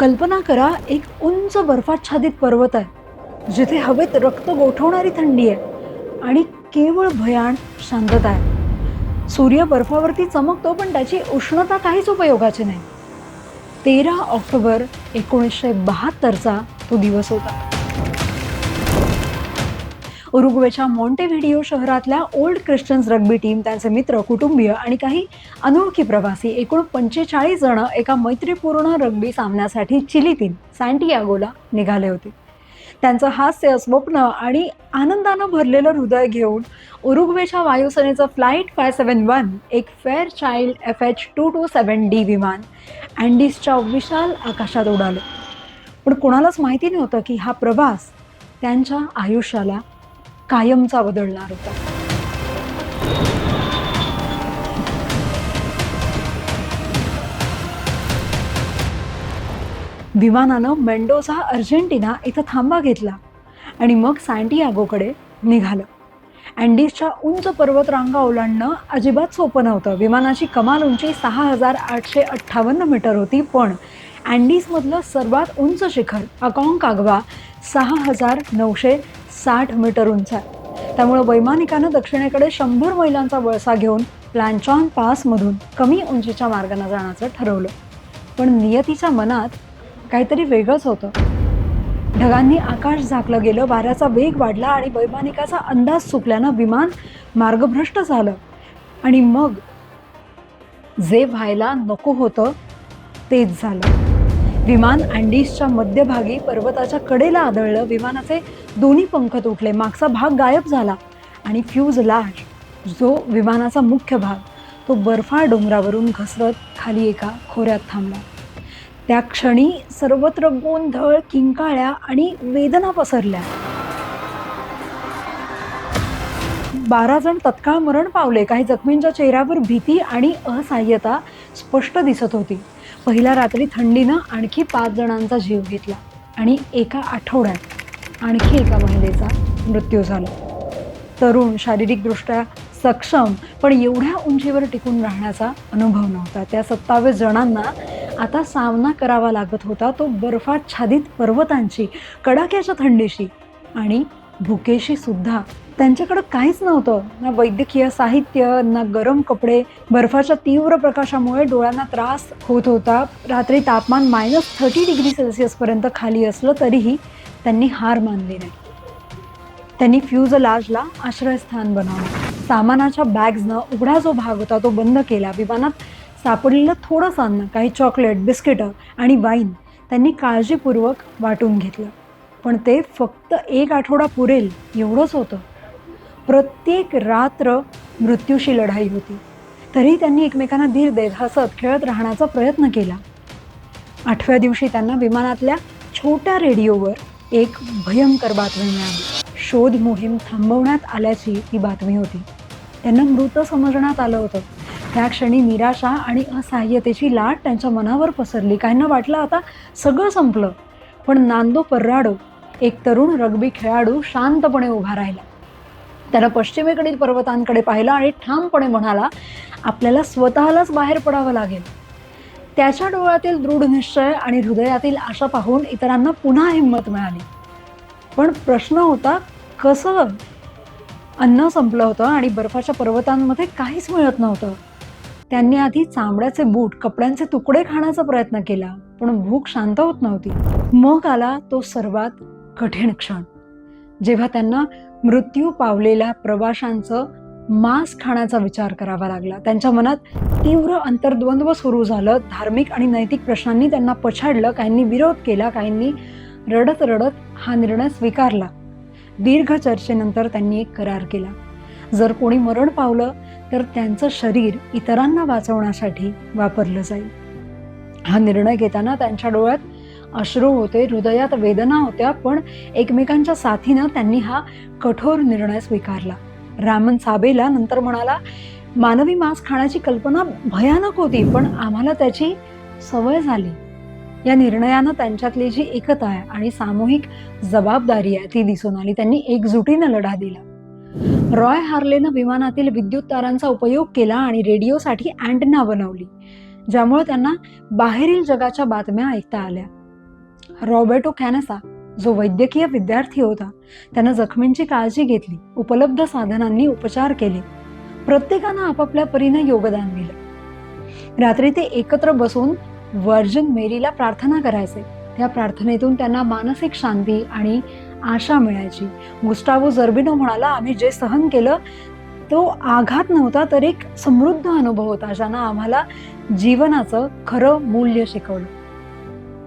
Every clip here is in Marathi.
कल्पना करा एक उंच बर्फाच्छादित पर्वत आहे जिथे हवेत रक्त गोठवणारी थंडी आहे आणि केवळ भयान शांतता आहे. सूर्य बर्फावरती चमकतो पण त्याची उष्णता काहीच उपयोगाची नाही. तेरा ऑक्टोबर एकोणीसशे बहात्तरचा तो दिवस होता. उरुग्वेच्या मॉन्टेव्हिडिओ शहरातल्या ओल्ड ख्रिश्चन्स रग्बी टीम त्यांचे मित्र कुटुंबीय आणि काही अनोळखी प्रवासी एकूण पंचेचाळीस जण एका मैत्रीपूर्ण रग्बी सामन्यासाठी चिलीतील सँटियागोला निघाले होते. त्यांचं हास्य स्वप्न आणि आनंदानं भरलेलं हृदय घेऊन उरुग्वेच्या वायुसेनेचं फ्लाईट फाय सेवन वन एक Fairchild F H two two seven D विमान अँडीजच्या विशाल आकाशात उडालं. पण कोणालाच माहिती नव्हतं की हा प्रवास त्यांच्या आयुष्याला कायमचा बदलणार होता. विमानानं मेंडोझा अर्जेंटिना इथं थांबा घेतला आणि मग सँटियागोकडे निघालं. अँडीजच्या उंच पर्वतरांगा ओलांडणं अजिबात सोपं नव्हतं. विमानाची कमाल उंची सहा हजार आठशे अठ्ठावन्न मीटर होती पण अँडीजमधलं सर्वात उंच शिखर अकाँग कागवा सहा हजार नऊशे साठ मीटर उंच आहे. त्यामुळं वैमानिकानं दक्षिणेकडे शंभर मैलांचा वळसा घेऊन प्लॅनचॉन पासमधून कमी उंचीच्या मार्गानं जाण्याचं ठरवलं. पण नियतीच्या मनात काहीतरी वेगळंच होतं. ढगांनी आकाश झाकलं गेलं वाऱ्याचा वेग वाढला आणि वैमानिकाचा अंदाज चुकल्यानं विमान मार्गभ्रष्ट झालं. आणि मग जे व्हायला नको होतं तेच झालं. विमान अँडीजच्या मध्यभागी पर्वताच्या कडेला आदळलं. विमानाचे दोन्ही पंख तुटले. मागचा भाग गायब झाला आणि फ्यूज लाज जो विमानाचा मुख्य भाग तो बर्फाळ डोंगरावरून घसरत खाली एका खोऱ्यात थांबला. त्या क्षणी सर्वत्र गोंधळ किंकाळ्या आणि वेदना पसरल्या. बारा जण तत्काळ मरण पावले. काही जखमींच्या चेहऱ्यावर भीती आणि असहाय्यता स्पष्ट दिसत होती. पहिल्या रात्री थंडीनं आणखी पाच जणांचा जीव घेतला आणि एका आठवड्यात आणखी एका महिलेचा मृत्यू झाला. तरुण शारीरिकदृष्ट्या सक्षम पण एवढ्या उंचीवर टिकून राहण्याचा अनुभव नव्हता. त्या सत्तावीस जणांना आता सामना करावा लागत होता. तो बर्फाच्छादित पर्वतांची कडाक्याच्या थंडीशी आणि भुकेशी सुद्धा त्यांच्याकडं काहीच नव्हतं. ना वैद्यकीय साहित्य ना गरम कपडे. बर्फाच्या तीव्र प्रकाशामुळे डोळ्यांना त्रास होत होता. रात्री तापमान मायनस थर्टी डिग्री सेल्सिअसपर्यंत खाली असलं तरीही त्यांनी हार मानली नाही. त्यांनी फ्यूज लाजला आश्रयस्थान बनवलं. सामानाच्या बॅग्सनं उघडा जो भाग होता तो बंद केला. विमानात सापडलेलं थोडंसं अन्न काही चॉकलेट बिस्किटं आणि वाईन त्यांनी काळजीपूर्वक वाटून घेतलं. पण ते फक्त एक आठवडा पुरेल एवढंच होतं. प्रत्येक रात्र मृत्यूशी लढाई होती. तरी त्यांनी एकमेकांना धीर देत हसत खेळत राहण्याचा प्रयत्न केला. आठव्या दिवशी त्यांना विमानातल्या छोट्या रेडिओवर एक भयंकर बातमी मिळाली. शोध मोहीम थांबवण्यात आल्याची ती बातमी होती. त्यांना मृत समजण्यात आलं होतं. त्या क्षणी निराशा आणि असहाय्यतेची लाट त्यांच्या मनावर पसरली. काहींना वाटलं आता सगळं संपलं. पण नांदो पर्राडो एक तरुण रग्बी खेळाडू शांतपणे उभा राहिला. त्यानं पश्चिमेकडील पर्वतांकडे पाहिलं आणि ठामपणे म्हणाला आपल्याला स्वतःलाच बाहेर पडावं लागेल. त्याच्या डोळ्यातील दृढ निश्चय आणि हृदयातील आशा पाहून इतरांना पुन्हा हिंमत मिळाली. पण प्रश्न होता कसं? अन्न संपलं होतं आणि बर्फाच्या पर्वतांमध्ये काहीच मिळत नव्हतं. त्यांनी आधी चांबड्याचे बूट कपड्यांचे तुकडे खाण्याचा प्रयत्न केला पण भूक शांत होत नव्हती. मग आला तो सर्वात कठीण क्षण जेव्हा त्यांना मृत्यू पावलेल्या प्रवाशांचं मांस खाण्याचा विचार करावा लागला. त्यांच्या मनात तीव्र अंतर्द्वंद्व सुरू झालं. धार्मिक आणि नैतिक प्रश्नांनी त्यांना पछाडलं. काहींनी विरोध केला काहींनी रडत रडत हा निर्णय स्वीकारला. दीर्घ चर्चेनंतर त्यांनी एक करार केला. जर कोणी मरण पावलं तर त्यांचं शरीर इतरांना वाचवण्यासाठी वापरलं जाईल. हा निर्णय घेताना त्यांच्या डोळ्यात अश्रू होते हृदयात वेदना होत्या पण एकमेकांच्या साथीनं त्यांनी हा कठोर निर्णय स्वीकारला. रामन साबेला नंतर म्हणाला मानवी मांस खाण्याची कल्पना भयानक होती पण आम्हाला त्याची सवय झाली. या निर्णयानं त्यांच्यातली जी एकता आहे आणि सामूहिक जबाबदारी आहे ती दिसून आली. त्यांनी एकजुटीनं लढा दिला. रॉय हार्लेनं विमानातील विद्युत तारांचा उपयोग केला आणि रेडिओसाठी अँटना बनवली ज्यामुळे त्यांना बाहेरील जगाच्या बातम्या ऐकता आल्या. रॉबर्टो कॅनसा जो वैद्यकीय विद्यार्थी होता त्यानं जखमींची काळजी घेतली उपलब्ध साधनांनी उपचार केले. प्रत्येकानं आपापल्या परीनं योगदान दिलं. रात्री ते एकत्र बसून वर्जन मेरीला प्रार्थना करायचे. त्या प्रार्थनेतून त्यांना मानसिक शांती आणि आशा मिळायची. गुस्टावो जर्बिनो म्हणाला आम्ही जे सहन केलं तो आघात नव्हता तर एक समृद्ध अनुभव होता ज्यानं आम्हाला जीवनाचं खरं मूल्य शिकवलं.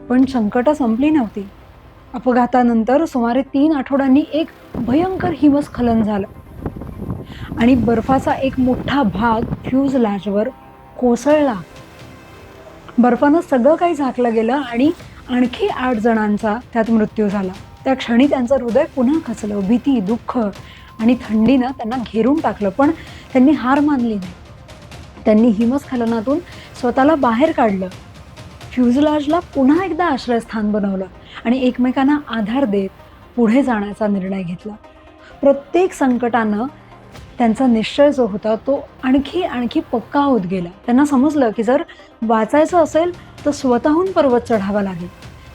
पण संकट संपली नव्हती. अपघातानंतर सुमारे तीन आठवड्यांनी एक भयंकर हिमस्खलन झालं. आणि बर्फाचा एक मोठा भाग फ्यूज लॅजवर कोसळला. बर्फानं सगळं काही झाकलं गेलं आणि आणखी आठ जणांचा त्यात मृत्यू झाला. त्या क्षणी त्यांचं हृदय पुन्हा खचलं. भीती दुःख आणि थंडीनं त्यांना घेरून टाकलं पण त्यांनी हार मानली नाही. त्यांनी हिमस्खलनातून स्वतःला बाहेर काढलं. फ्युजलाजला पुन्हा एकदा आश्रयस्थान बनवलं आणि एकमेकांना आधार देत पुढे जाण्याचा निर्णय घेतला. प्रत्येक संकटानं त्यांचा निश्चय जो होता तो आणखी आणखी पक्का होत गेला. त्यांना समजलं की जर वाचायचं असेल तर स्वतःहून पर्वत चढावा लागेल.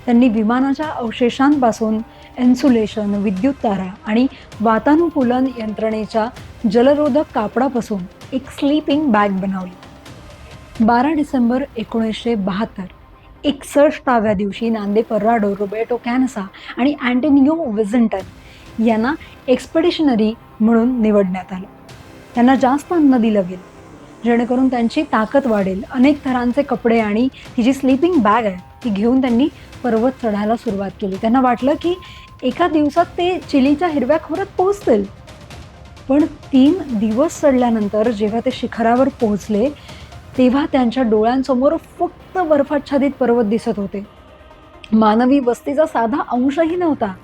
त्यांनी विमानाच्या अवशेषांपासून इन्सुलेशन विद्युत तारा आणि वातानुकूलन यंत्रणेच्या जलरोधक कापडापासून एक स्लीपिंग बॅग बनवली. बारा डिसेंबर एकोणीसशे बहात्तर एकसष्टाव्या दिवशी नांदे पर्राडो रोबेटो कॅनसा आणि अँटेनियो वेझंटन यांना एक्सपेडिशनरी म्हणून निवडण्यात आलं. त्यांना जास्त अन्न दिलं गेलं. जेणेकरून त्यांची ताकद वाढेल. अनेक थरांचे कपडे आणि ही जी स्लीपिंग बॅग आहे ती घेऊन त्यांनी पर्वत चढायला सुरुवात केली. त्यांना वाटलं की एका दिवसात ते चिलीच्या हिरव्या खोऱ्यात पोहोचतील. पण तीन दिवस चढल्यानंतर जेव्हा ते शिखरावर पोहोचले तेव्हा त्यांच्या डोळ्यांसमोर फक्त बर्फाच्छादित पर्वत दिसत होते. मानवी वस्तीचा साधा अंशही नव्हता.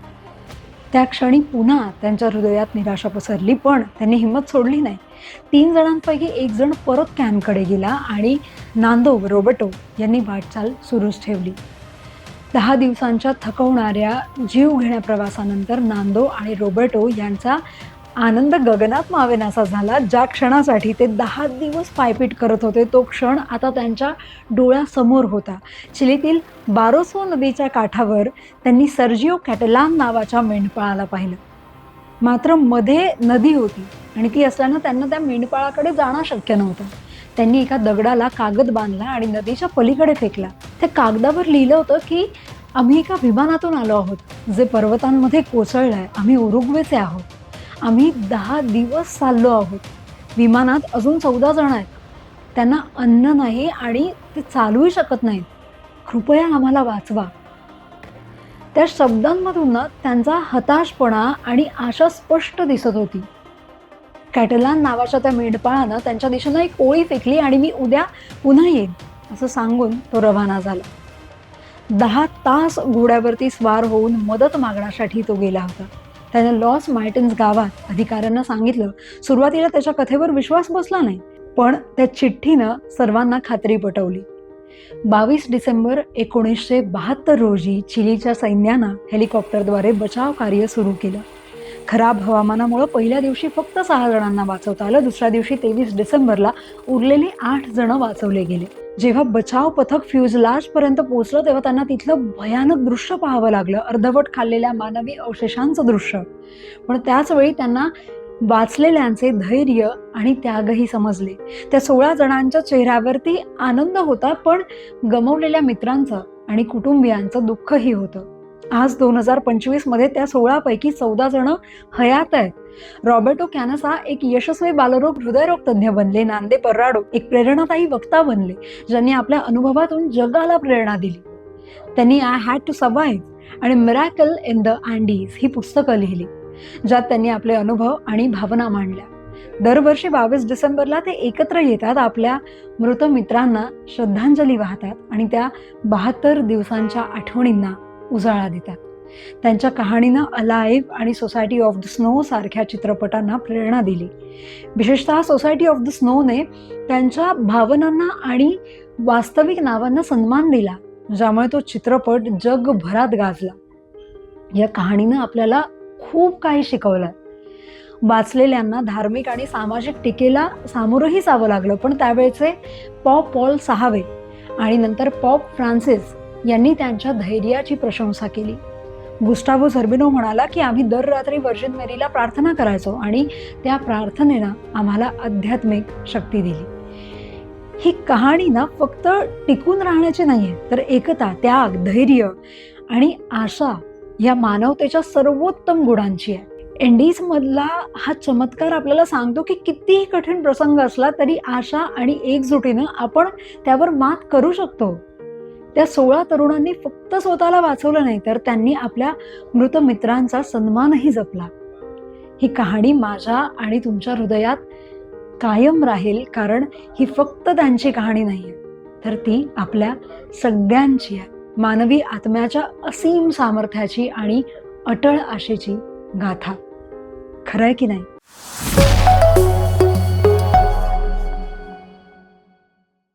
त्या क्षणी पुन्हा त्यांच्या हृदयात निराशा पसरली पण त्यांनी हिंमत सोडली नाही. तीन जणांपैकी एक जण परत कॅनकडे गेला आणि नांदो रोबर्टो यांनी वाटचाल सुरूच ठेवली. दहा दिवसांच्या थकवणाऱ्या जीव घेण्या प्रवासानंतर नांदो आणि रोबर्टो यांचा आनंद गगनात मावेनासा झाला. ज्या क्षणासाठी ते दहा दिवस पायपीट करत होते तो क्षण आता त्यांच्या डोळ्यासमोर होता. चिलीतील बारोसो नदीच्या काठावर त्यांनी सर्जिओ कॅटलान नावाच्या मेंढपाळाला पाहिलं. मात्रमध्ये नदी होती आणि ती असल्यानं त्यांना त्या मेंढपाळाकडे जाणं शक्य नव्हतं. त्यांनी एका दगडाला कागद बांधला आणि नदीच्या पलीकडे फेकला. त्या कागदावर लिहिलं होतं की आम्ही एका विमानातून आलो आहोत. जे पर्वतांमध्ये कोसळलं आहे आम्ही उरुग्वेचे आहोत. आम्ही दहा दिवस चाललो आहोत. विमानात अजून चौदा जण आहेत. त्यांना अन्न नाही आणि ते चालूही शकत नाहीत. कृपया आम्हाला वाचवा. त्या शब्दांमधून ना त्यांचा हताशपणा आणि आशा स्पष्ट दिसत होती. कॅटलान नावाच्या त्या मेंढपाळानं त्यांच्या दिशेनं एक ओळी फेकली आणि मी उद्या पुन्हा येईन असं सांगून तो रवाना झाला. दहा तास घोड्यावरती स्वार होऊन मदत मागण्यासाठी तो गेला होता. त्याने लॉस मार्टिन्स गावात अधिकाऱ्यांना सांगितलं सुरुवातीला त्याच्या कथेवर विश्वास बसला नाही पण त्या चिठ्ठीनं सर्वांना खात्री पटवली. बावीस डिसेंबर एकोणीसशे बहात्तर रोजी चिलीच्या सैन्यानं हेलिकॉप्टरद्वारे बचाव कार्य सुरू केलं. खराब हवामानामुळं पहिल्या दिवशी फक्त सहा जणांना वाचवता आलं दुसऱ्या दिवशी तेवीस डिसेंबरला उरलेले आठ जण वाचवले गेले. जेव्हा बचाव पथक फ्युजलाजपर्यंत पोहोचलं तेव्हा त्यांना तिथलं भयानक दृश्य पाहावं लागलं. अर्धवट खाल्लेल्या मानवी अवशेषांचं दृश्य. पण त्याच वेळी त्यांना वाचलेल्यांचे धैर्य आणि त्यागही समजले. त्या सोळा जणांच्या चेहऱ्यावरती आनंद होता पण गमवलेल्या मित्रांचं आणि कुटुंबियांचं दुःखही होतं. आज दोन हजार पंचवीसमध्ये त्या सोळापैकी चौदा जण हयात आहेत. रॉबर्टो कॅनसा एक यशस्वी बालरोग हृदयरोग तज्ज्ञ बनले. नांदे पर्राडो एक प्रेरणादायी वक्ता बनले ज्यांनी आपल्या अनुभवातून जगाला प्रेरणा दिली. त्यांनी आय हॅड टू सर्वाईव्ह आणि मिरॅकल इन द अँडीज ही पुस्तकं लिहिली ज्यात त्यांनी आपले अनुभव आणि भावना मांडल्या. दरवर्षी बावीस डिसेंबरला ते एकत्र येतात आपल्या मृत मित्रांना श्रद्धांजली वाहतात आणि त्या बहात्तर दिवसांच्या आठवणींना उजाळा देतात. त्यांच्या कहाणीनं अलाईव्ह आणि सोसायटी ऑफ द स्नो सारख्या चित्रपटांना प्रेरणा दिली. विशेषतः सोसायटी ऑफ द स्नोने त्यांच्या भावनांना आणि वास्तविक नावांना सन्मान दिला ज्यामुळे तो चित्रपट जगभरात गाजला. या कहाणीनं आपल्याला खूप काही शिकवलं. वाचलेल्यांना धार्मिक आणि सामाजिक टीकेला सामोरंही जावं लागलं पण त्यावेळचे पॉप पॉल सहावे आणि नंतर पॉप फ्रान्सिस यांनी त्यांच्या धैर्याची प्रशंसा केली. गुस्टावो झर्बिनो म्हणाला की आम्ही दर रात्री वर्जिन मेरीला प्रार्थना करायचो आणि त्या प्रार्थनेनं आम्हाला आध्यात्मिक शक्ती दिली. ही कहाणी ना फक्त टिकून राहण्याची नाही आहे तर एकता त्याग धैर्य आणि आशा या मानवतेच्या सर्वोत्तम गुणांची आहे. एंडीज मधला हा चमत्कार आपल्याला सांगतो की कितीही कठीण प्रसंग असला तरी आशा आणि एकजुटीनं आपण त्यावर मात करू शकतो. त्या सोळा तरुणांनी फक्त स्वतःला वाचवलं नाही तर त्यांनी आपल्या मृत मित्रांचा सन्मानही जपला. ही कहाणी माझ्या आणि तुमच्या हृदयात कायम राहील कारण ही फक्त त्यांची कहाणी नाही आहे तर ती आपल्या सगळ्यांची आहे. मानवी आत्म्याच्या असीम सामर्थ्याची आणि अटळ आशेची गाथा. खरंय की नाही?